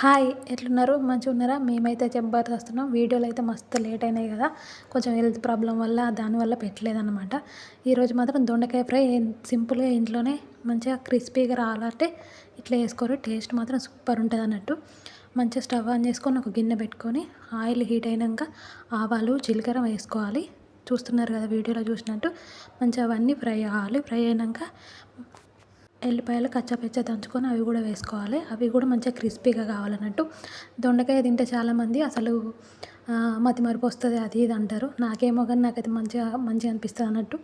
Hi ఎట్లున్నారు? మంచిగా ఉన్నారా మేమైతే వస్తున్నాం వీడియోలు అయితే మస్తు లేట్ అయినాయి కదా. కొంచెం హెల్త్ ప్రాబ్లం వల్ల దానివల్ల పెట్టలేదన్నమాట. ఈరోజు మాత్రం దొండకాయ ఫ్రై సింపుల్గా ఇంట్లోనే మంచిగా క్రిస్పీగా రావాలంటే ఇట్లా వేసుకోరు టేస్ట్ మాత్రం సూపర్ ఉంటుంది అన్నట్టు. మంచిగా స్టవ్ ఆన్ చేసుకొని ఒక గిన్నె పెట్టుకొని ఆయిల్ హీట్ అయినాక ఆవాలు జీలకర్ర వేసుకోవాలి. చూస్తున్నారు కదా వీడియోలో చూసినట్టు. మంచిగా అవన్నీ ఫ్రై అవ్వాలి. ఫ్రై అయినాక ఎల్లిపాయలు కచ్చాపచ్చ దంచుకొని అవి కూడా వేసుకోవాలి. అవి కూడా మంచిగా క్రిస్పీగా కావాలన్నట్టు. దొండకాయ తింటే చాలామంది అసలు మతి మరుపు వస్తుంది అది ఇది అంటారు. నాకేమో కానీ నాకైతే మంచిగా మంచిగా అనిపిస్తుంది అన్నట్టు.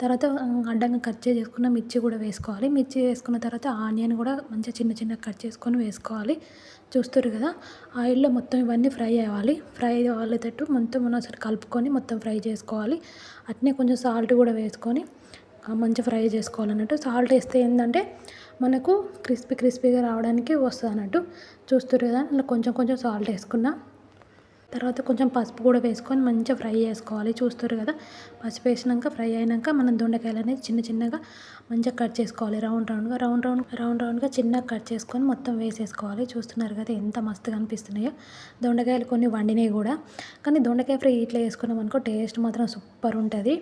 తర్వాత అడ్డంగా కట్ చేసుకున్న మిర్చి కూడా వేసుకోవాలి. మిర్చి వేసుకున్న తర్వాత ఆనియన్ కూడా మంచిగా చిన్న చిన్న కట్ చేసుకొని వేసుకోవాలి. చూస్తారు కదా ఆయిల్లో మొత్తం ఇవన్నీ ఫ్రై అవ్వాలి. ఫ్రై అవ్వాలేటట్టు మొత్తం మనం అసలు కలుపుకొని మొత్తం ఫ్రై చేసుకోవాలి. అట్నే కొంచెం సాల్ట్ కూడా వేసుకొని మంచిగా ఫ్రై చేసుకోవాలన్నట్టు సాల్ట్ వేస్తే ఏంటంటే మనకు క్రిస్పీ క్రిస్పీగా రావడానికి వస్తుంది అన్నట్టు చూస్తారు కదా ఇలా కొంచెం కొంచెం సాల్ట్ వేసుకున్నా. తర్వాత కొంచెం పసుపు కూడా వేసుకొని మంచిగా ఫ్రై చేసుకోవాలి. చూస్తారు కదా పసుపు వేసినాక ఫ్రై అయినాక మనం దొండకాయలు అనేది చిన్న చిన్నగా మంచిగా కట్ చేసుకోవాలి. రౌండ్ రౌండ్గా రౌండ్ రౌండ్ రౌండ్ రౌండ్గా చిన్నగా కట్ చేసుకొని మొత్తం వేసేసుకోవాలి. చూస్తున్నారు కదా ఎంత మస్తుగా అనిపిస్తున్నాయో. దొండకాయలు కొన్ని వండినాయి కూడా. కానీ దొండకాయ ఫ్రై ఇట్లా వేసుకున్నాం అనుకో టేస్ట్ మాత్రం సూపర్ ఉంటుంది.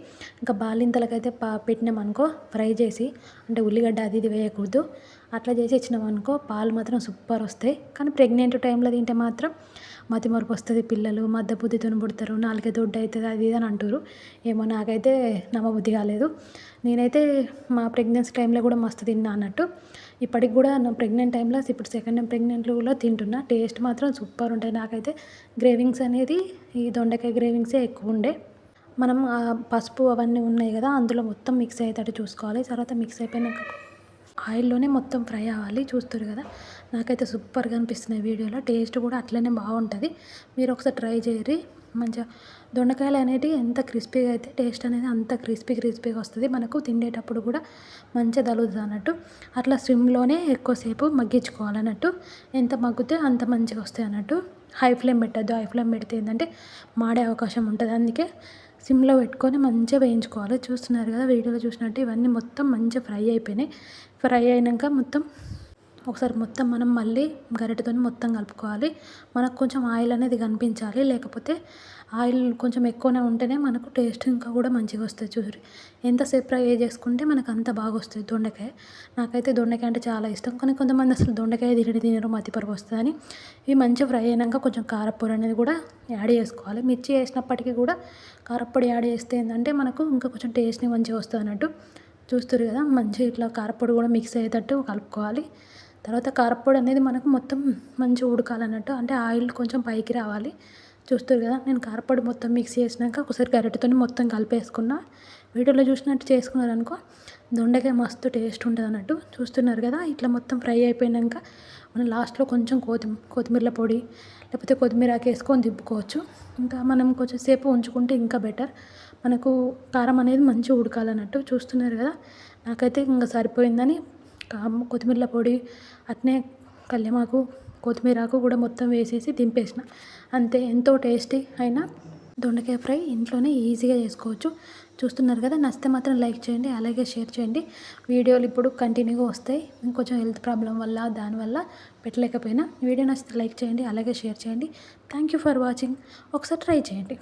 ఇంకా బాలింతలకైతే పా పెట్టినాం అనుకో ఫ్రై చేసి. అంటే ఉల్లిగడ్డ అది ఇది వేయకూడదు. అట్లా చేసి ఇచ్చినాం అనుకో పాలు మాత్రం సూపర్ వస్తాయి. కానీ ప్రెగ్నెంట్ టైంలో తింటే మాత్రం మతిమరుపు వస్తుంది పిల్లలు మద్దబుద్ధితో పుడతారు నాలుగే దొడ్డ అవుతుంది అది ఇది అని అంటారు. ఏమో నాకైతే నమ్మబుద్ధి కాలేదు. నేనైతే మా ప్రెగ్నెన్సీ టైంలో కూడా మస్తు తిన్నా అన్నట్టు. ఇప్పటికి కూడా నా ప్రెగ్నెంట్ టైంలో ఇప్పుడు సెకండ్ టైం ప్రెగ్నెంట్లో కూడా తింటున్నా. టేస్ట్ మాత్రం సూపర్ ఉంటాయి నాకైతే. గ్రేవింగ్స్ అనేది ఈ దొండకాయ గ్రేవింగ్సే ఎక్కువ ఉండే. మనం పసుపు అవన్నీ ఉన్నాయి కదా అందులో మొత్తం మిక్స్ అయ్యేటట్టు చూసుకోవాలి. తర్వాత మిక్స్ అయిపోయినాక ఆయిల్లోనే మొత్తం ఫ్రై అవ్వాలి చూస్తారు కదా. నాకైతే సూపర్గా అనిపిస్తున్నాయి వీడియోలో. టేస్ట్ కూడా అట్లనే బాగుంటుంది. మీరు ఒకసారి ట్రై చేయరి మంచిగా దొండకాయలు అనేటివి ఎంత క్రిస్పీగా అయితే టేస్ట్ అనేది అంత క్రిస్పీ క్రిస్పీగా వస్తుంది. మనకు తిండేటప్పుడు కూడా మంచిగా తగులుతుంది అన్నట్టు. అట్లా స్విమ్లోనే ఎక్కువసేపు మగ్గించుకోవాలన్నట్టు. ఎంత మగ్గితే అంత మంచిగా వస్తాయి అన్నట్టు. హై ఫ్లేమ్ పెట్టద్దు. హై ఫ్లేమ్ పెడితే ఏంటంటే మాడే అవకాశం ఉంటుంది. అందుకే సిమ్లో పెట్టుకొని మంచిగా వేయించుకోవాలి. చూస్తున్నారు కదా వీడియోలో చూసినట్టు ఇవన్నీ మొత్తం మంచిగా ఫ్రై అయిపోయినాయి. ఫ్రై అయినాక మొత్తం ఒకసారి మొత్తం మనం మళ్ళీ గరిటెతో మొత్తం కలుపుకోవాలి. మనకు కొంచెం ఆయిల్ అనేది కనిపించాలి. లేకపోతే ఆయిల్ కొంచెం ఎక్కువనే ఉంటేనే మనకు టేస్ట్ ఇంకా కూడా మంచిగా వస్తుంది చూసి ఎంతసేపు ఫ్రై చేసుకుంటే మనకు అంత బాగా వస్తుంది దొండకాయ. నాకైతే దొండకాయ అంటే చాలా ఇష్టం. కానీ కొంతమంది అసలు దొండకాయ తినడి తినరు మతిపరుపు వస్తుందని ఇవి మంచిగా ఫ్రై అయినాక కొంచెం కారపొడి అనేది కూడా యాడ్ చేసుకోవాలి. మిర్చి వేసినప్పటికీ కూడా కారపొడి యాడ్ చేస్తే ఏంటంటే మనకు ఇంకా కొంచెం టేస్ట్ని మంచిగా వస్తుంది అన్నట్టు చూస్తారు కదా. మంచిగా ఇట్లా కారపొడి కూడా మిక్స్ అయ్యేటట్టు కలుపుకోవాలి. తర్వాత కారపొడి అనేది మనకు మొత్తం మంచిగా ఉడకాలన్నట్టు అంటే ఆయిల్ కొంచెం పైకి రావాలి. చూస్తారు కదా నేను కారపొడి మొత్తం మిక్స్ చేసినాక ఒకసారి గరిటెతో మొత్తం కలిపేసుకున్నా వీడియోలో చూసినట్టు చేసుకున్నారనుకో దొండకాయ మస్తు టేస్ట్ ఉంటుంది అన్నట్టు చూస్తున్నారు కదా ఇట్లా మొత్తం ఫ్రై అయిపోయినాక మనం లాస్ట్లో కొంచెం కొత్తిమీ కొత్తిమీర పొడి లేకపోతే కొత్తిమీర వేసుకొని దింపుకోవచ్చు. ఇంకా మనం కొంచెం సేపు ఉంచుకుంటే ఇంకా బెటర్ మనకు కారం అనేది మంచిగా ఉడకాలన్నట్టు చూస్తున్నారు కదా నాకైతే ఇంకా సరిపోయిందని కొత్తిమీర పొడి అట్నే కల్యమాకు కొత్తిమీరాకు కూడా మొత్తం వేసేసి దింపేసిన. అంతే ఎంతో టేస్టీ అయినా దొండకాయ ఫ్రై ఇంట్లోనే ఈజీగా చేసుకోవచ్చు. చూస్తున్నారు కదా నచ్చితే మాత్రం లైక్ చేయండి అలాగే షేర్ చేయండి. వీడియోలు ఇప్పుడు కంటిన్యూగా వస్తాయి. ఇంకొంచెం హెల్త్ ప్రాబ్లం వల్ల దానివల్ల పెట్టలేకపోయినా. వీడియో నచ్చితే లైక్ చేయండి అలాగే షేర్ చేయండి. Thank you for watching. ఒకసారి ట్రై చేయండి.